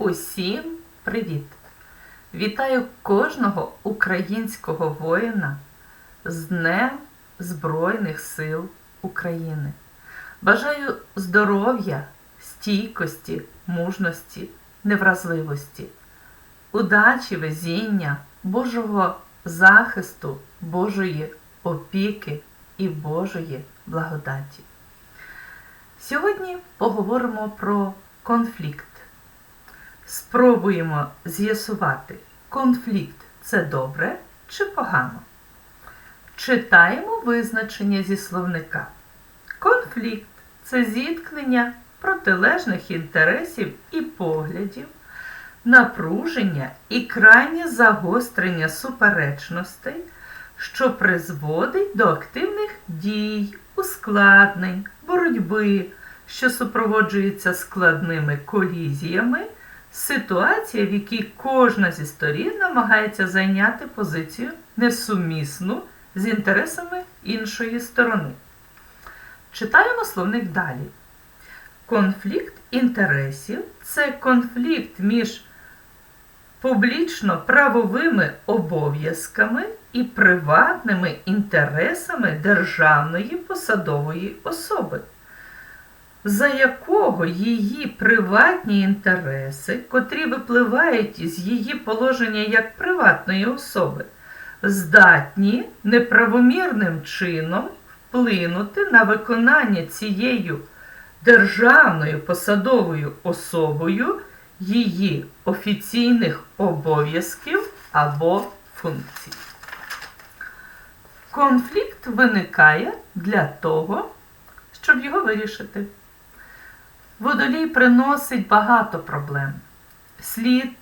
Усім привіт! Вітаю кожного українського воїна з Днем Збройних сил України. Бажаю здоров'я, стійкості, мужності, невразливості, удачі, везіння, Божого захисту, Божої опіки і Божої благодаті. Сьогодні поговоримо про конфлікт. Спробуємо з'ясувати, конфлікт це добре чи погано. Читаємо визначення зі словника. Конфлікт це зіткнення протилежних інтересів і поглядів, напруження і крайнє загострення суперечностей, що призводить до активних дій, ускладнень, боротьби, що супроводжується складними колізіями, ситуація, в якій кожна зі сторін намагається зайняти позицію несумісну з інтересами іншої сторони. Читаємо словник далі. Конфлікт інтересів це конфлікт між публічно-правовими обов'язками і приватними інтересами державної посадової особи, за якого її приватні інтереси, котрі випливають із її положення як приватної особи, здатні неправомірним чином вплинути на виконання цією державною посадовою особою її офіційних обов'язків або функцій. Конфлікт виникає для того, щоб його вирішити. Водолій приносить багато проблем. Слід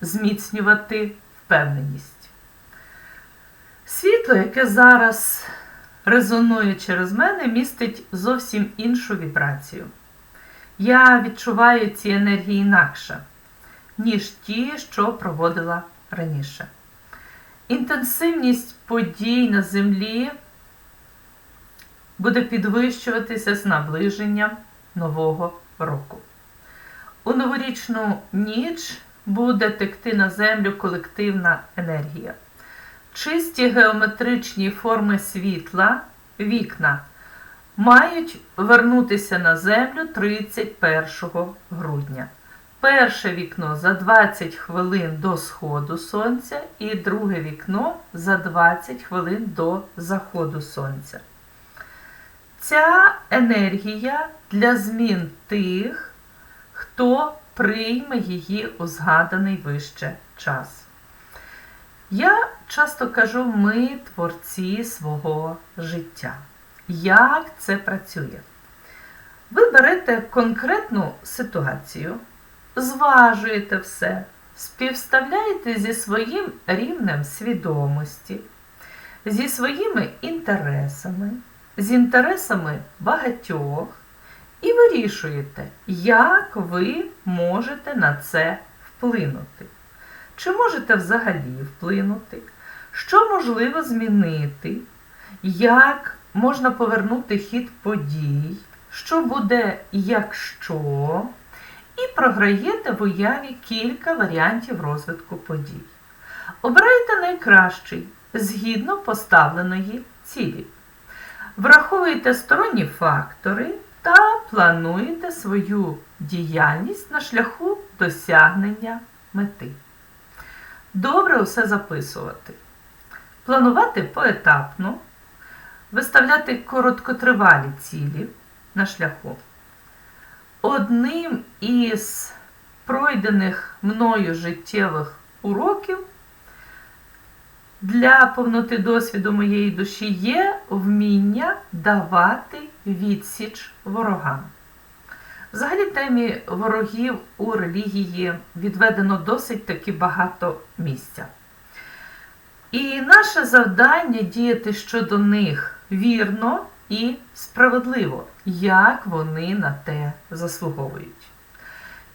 зміцнювати впевненість. Світло, яке зараз резонує через мене, містить зовсім іншу вібрацію. Я відчуваю ці енергії інакше, ніж ті, що проводила раніше. Інтенсивність подій на землі буде підвищуватися з наближенням нового року. У новорічну ніч буде текти на землю колективна енергія. Чисті геометричні форми світла, вікна мають вернутися на землю 31 грудня. Перше вікно за 20 хвилин до сходу сонця і друге вікно за 20 хвилин до заходу сонця. Ця енергія для змін тих, хто прийме її у згаданий вище час. Я часто кажу, ми творці свого життя. Як це працює? Ви берете конкретну ситуацію, зважуєте все, співставляєте зі своїм рівнем свідомості, зі своїми інтересами, з інтересами багатьох і вирішуєте, як ви можете на це вплинути. Чи можете взагалі вплинути? Що можливо змінити? Як можна повернути хід подій? Що буде, якщо? І програєте в уяві кілька варіантів розвитку подій. Обирайте найкращий згідно поставленої цілі. Враховуйте сторонні фактори та плануєте свою діяльність на шляху досягнення мети. Добре усе записувати. Планувати поетапно, виставляти короткотривалі цілі на шляху. Одним із пройдених мною життєвих уроків для повноти досвіду моєї душі є вміння давати відсіч ворогам. Взагалі темі ворогів у релігії відведено досить таки багато місця. І наше завдання діяти щодо них вірно і справедливо, як вони на те заслуговують.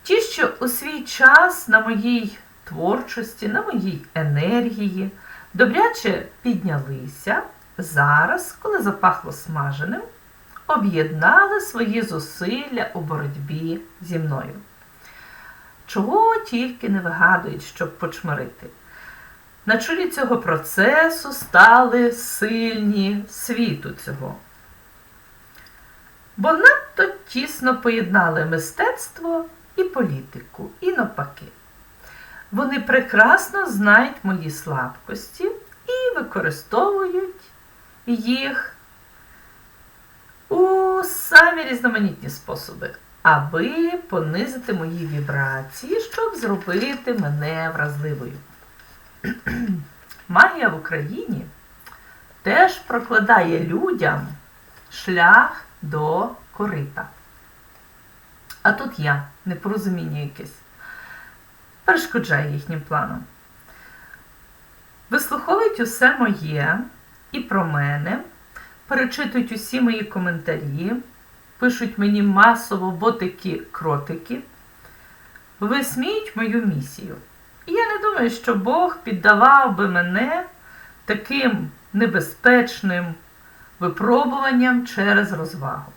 Ті, що у свій час на моїй творчості, на моїй енергії добряче піднялися, зараз, коли запахло смаженим, об'єднали свої зусилля у боротьбі зі мною. Чого тільки не вигадують, щоб почмирити. На чолі цього процесу стали сильні світу цього. Бо надто тісно поєднали мистецтво і політику, і навпаки. Вони прекрасно знають мої слабкості і використовують їх у самі різноманітні способи, аби понизити мої вібрації, щоб зробити мене вразливою. Магія в Україні теж прокладає людям шлях до корита. А тут я, непорозуміння якесь, перешкоджаю їхнім планам. Вислуховують усе моє і про мене, перечитують усі мої коментарі, пишуть мені масово ботики-кротики, висміють мою місію. І я не думаю, що Бог піддавав би мене таким небезпечним випробуванням через розвагу.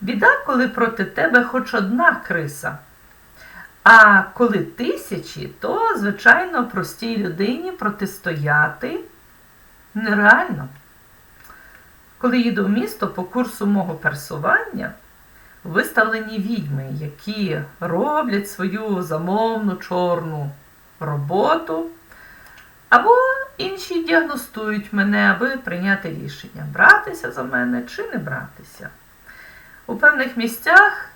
Біда, коли проти тебе хоч одна криса. А коли тисячі, то, звичайно, простій людині протистояти нереально. Коли їду в місто по курсу мого персування, виставлені відьми, які роблять свою замовну чорну роботу, або інші діагностують мене, аби прийняти рішення, братися за мене чи не братися. У певних місцях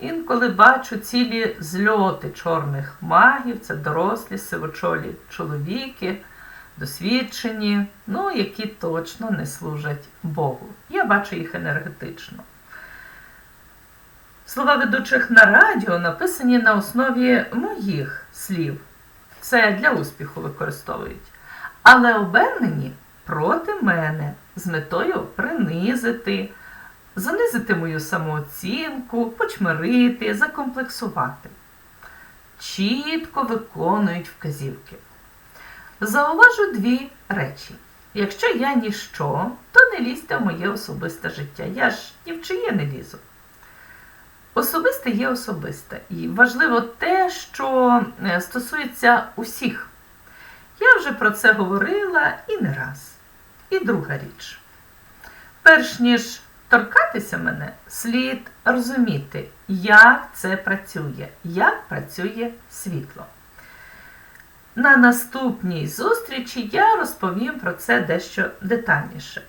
інколи бачу цілі зльоти чорних магів, це дорослі сивочолі чоловіки, досвідчені, ну, які точно не служать Богу. Я бачу їх енергетично. Слова ведучих на радіо написані на основі моїх слів. Це для успіху використовують. Але обернені проти мене з метою принизити, занизити мою самооцінку, почмирити, закомплексувати. Чітко виконують вказівки. Зауважу дві речі. Якщо я ніщо, то не лізьте в моє особисте життя. Я ж ні в чиє не лізу. Особисте є особисте. І важливо те, що е, стосується усіх. Я вже про це говорила і не раз. І друга річ. Перш ніж торкатися мене, слід розуміти, як це працює, як працює світло. На наступній зустрічі я розповім про це дещо детальніше.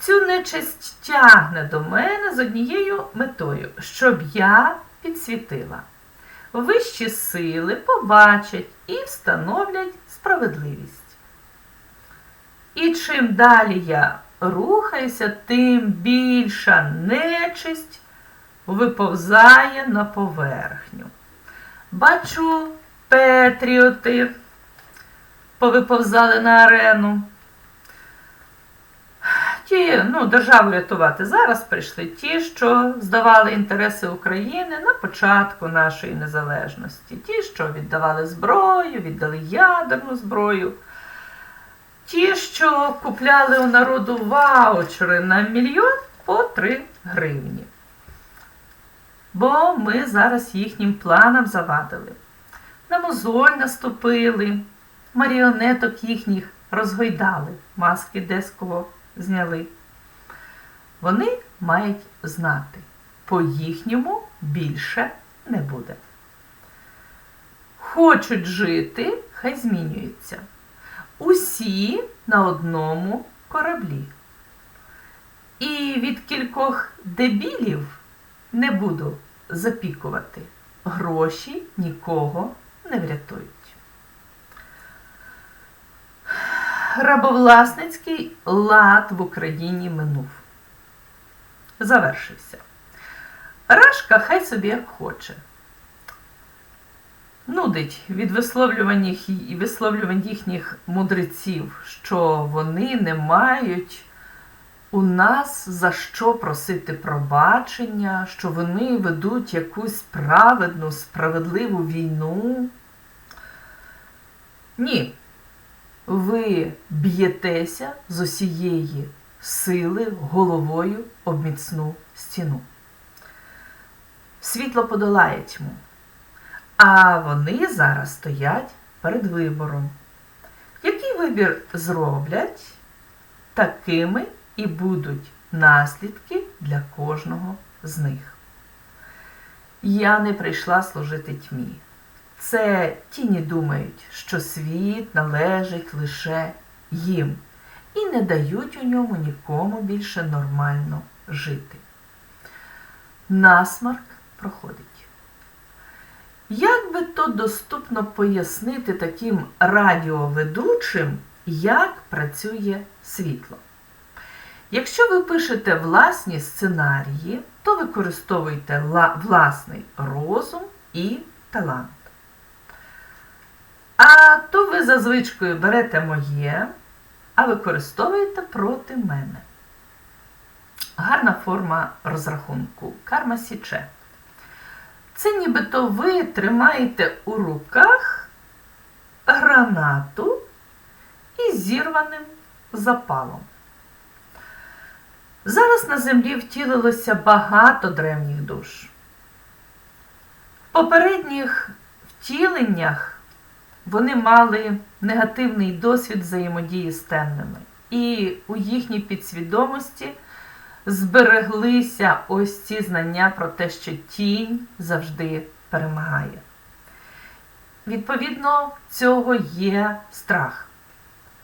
Цю нечисть тягне до мене з однією метою, щоб я підсвітила. Вищі сили побачать і встановлять справедливість. І чим далі я рухаюся, тим більша нечисть виповзає на поверхню. Бачу, петріоти повиповзали на арену. Ті, ну, державу рятувати зараз прийшли ті, що здавали інтереси України на початку нашої незалежності. Ті, що віддавали зброю, віддали ядерну зброю. Ті, що купляли у народу ваучери на мільйон по 3 гривні. Бо ми зараз їхнім планам завадили. На мозоль наступили, маріонеток їхніх розгойдали, маски деского зняли. Вони мають знати, по-їхньому більше не буде. Хочуть жити, хай змінюються. Усі на одному кораблі. І від кількох дебілів не буду запікувати. Гроші нікого не врятують. Рабовласницький лад в Україні минув. Завершився. Рашка хай собі як хоче. Нудить від висловлювань і висловлювань їхніх мудреців, що вони не мають у нас за що просити пробачення, що вони ведуть якусь праведну, справедливу війну. Ні, ви б'єтеся з усієї сили головою об міцну стіну. Світло подолає тьму. А вони зараз стоять перед вибором. Який вибір зроблять, такими і будуть наслідки для кожного з них. Я не прийшла служити тьмі. Це тіні думають, що світ належить лише їм і не дають у ньому нікому більше нормально жити. Насмарк проходить. Як би то доступно пояснити таким радіоведучим, як працює світло? Якщо ви пишете власні сценарії, то використовуйте власний розум і талант. А то ви за звичкою берете моє, а використовуєте проти мене. Гарна форма розрахунку карма січе. Це нібито ви тримаєте у руках гранату із зірваним запалом. Зараз на землі втілилося багато древніх душ. В попередніх втіленнях вони мали негативний досвід взаємодії з темними. І у їхній підсвідомості збереглися ось ці знання про те, що тінь завжди перемагає. Відповідно, цього є страх.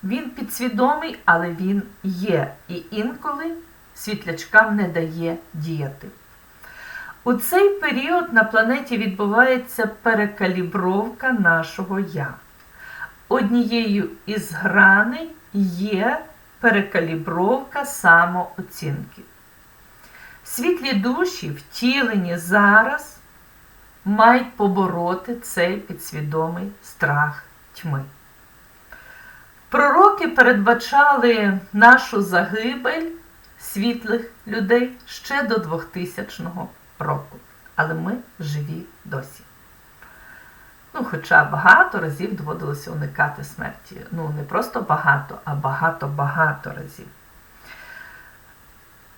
Він підсвідомий, але він є. І інколи світлячкам не дає діяти. У цей період на планеті відбувається перекалібровка нашого я. Однією із граней є перекалібровка самооцінки. Світлі душі, втілені зараз, мають побороти цей підсвідомий страх тьми. Пророки передбачали нашу загибель світлих людей ще до 2000 року. Але ми живі досі. Ну, Хоча багато разів доводилося уникати смерті. Ну, не просто багато, а багато-багато разів.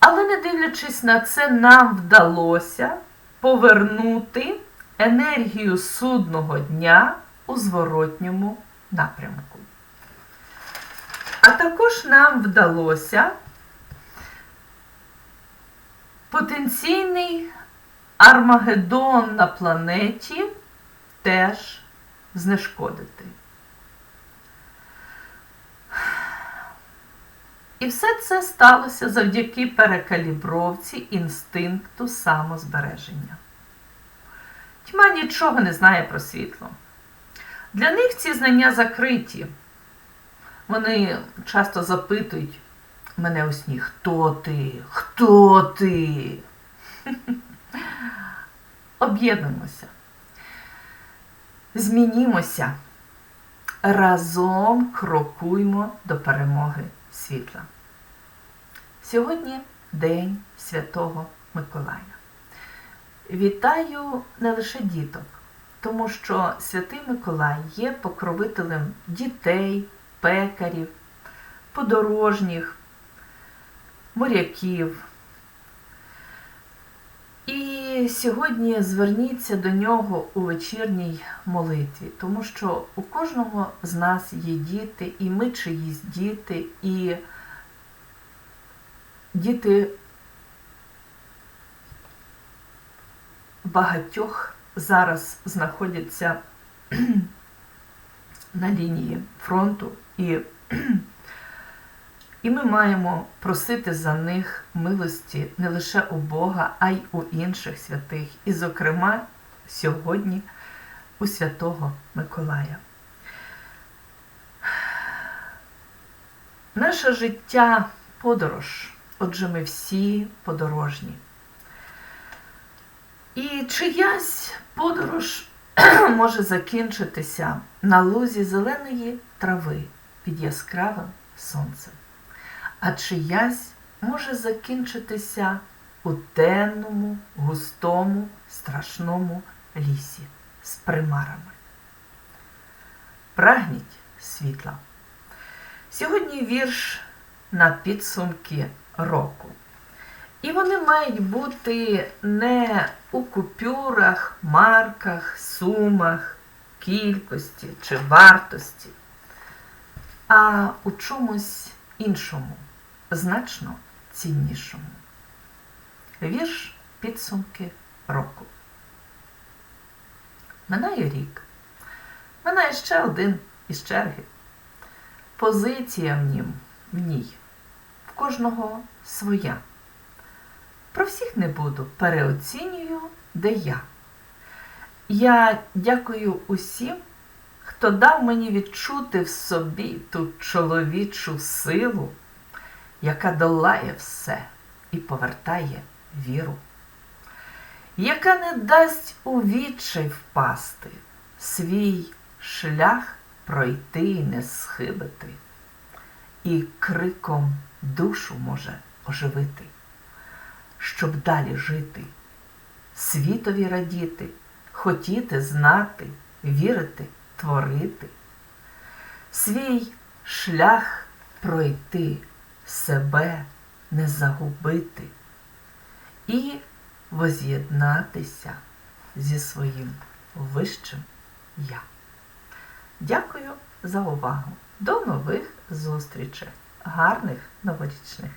Але не дивлячись на це, нам вдалося повернути енергію судного дня у зворотньому напрямку. А також нам вдалося потенційний Армагеддон на планеті теж знешкодити. І все це сталося завдяки перекалібровці інстинкту самозбереження. Тьма нічого не знає про світло. Для них ці знання закриті. Вони часто запитують мене у сні, хто ти? Хто ти? Об'єднуємося. Змінімося. Разом крокуймо до перемоги світла. Сьогодні День Святого Миколая. Вітаю не лише діток, тому що Святий Миколай є покровителем дітей, пекарів, подорожніх, моряків. І сьогодні зверніться до нього у вечірній молитві, тому що у кожного з нас є діти, і ми чиїсь діти, і діти багатьох зараз знаходяться на лінії фронту і і ми маємо просити за них милості не лише у Бога, а й у інших святих, і, зокрема, сьогодні у Святого Миколая. Наше життя подорож, отже, ми всі подорожні. І чиясь подорож може закінчитися на лузі зеленої трави під яскравим сонцем а чиясь може закінчитися у темному, густому, страшному лісі з примарами. Прагніть світла. Сьогодні вірш на підсумки року. І вони мають бути не у купюрах, марках, сумах, кількості чи вартості, а у чомусь іншому, значно ціннішому. Вірш підсумки року. Минає рік. Минає ще один із черги. Позиція в нім, в ній, в кожного своя. Про всіх не буду, переоцінюю, де я. Я дякую усім, хто дав мені відчути в собі ту чоловічу силу, яка долає все і повертає віру, яка не дасть у відчай впасти, свій шлях пройти і не схибити, і криком душу може оживити щоб далі жити, світові радіти, хотіти знати, вірити, творити, свій шлях пройти, себе не загубити і воз'єднатися зі своїм вищим я. Дякую за увагу. До нових зустрічей. Гарних новорічних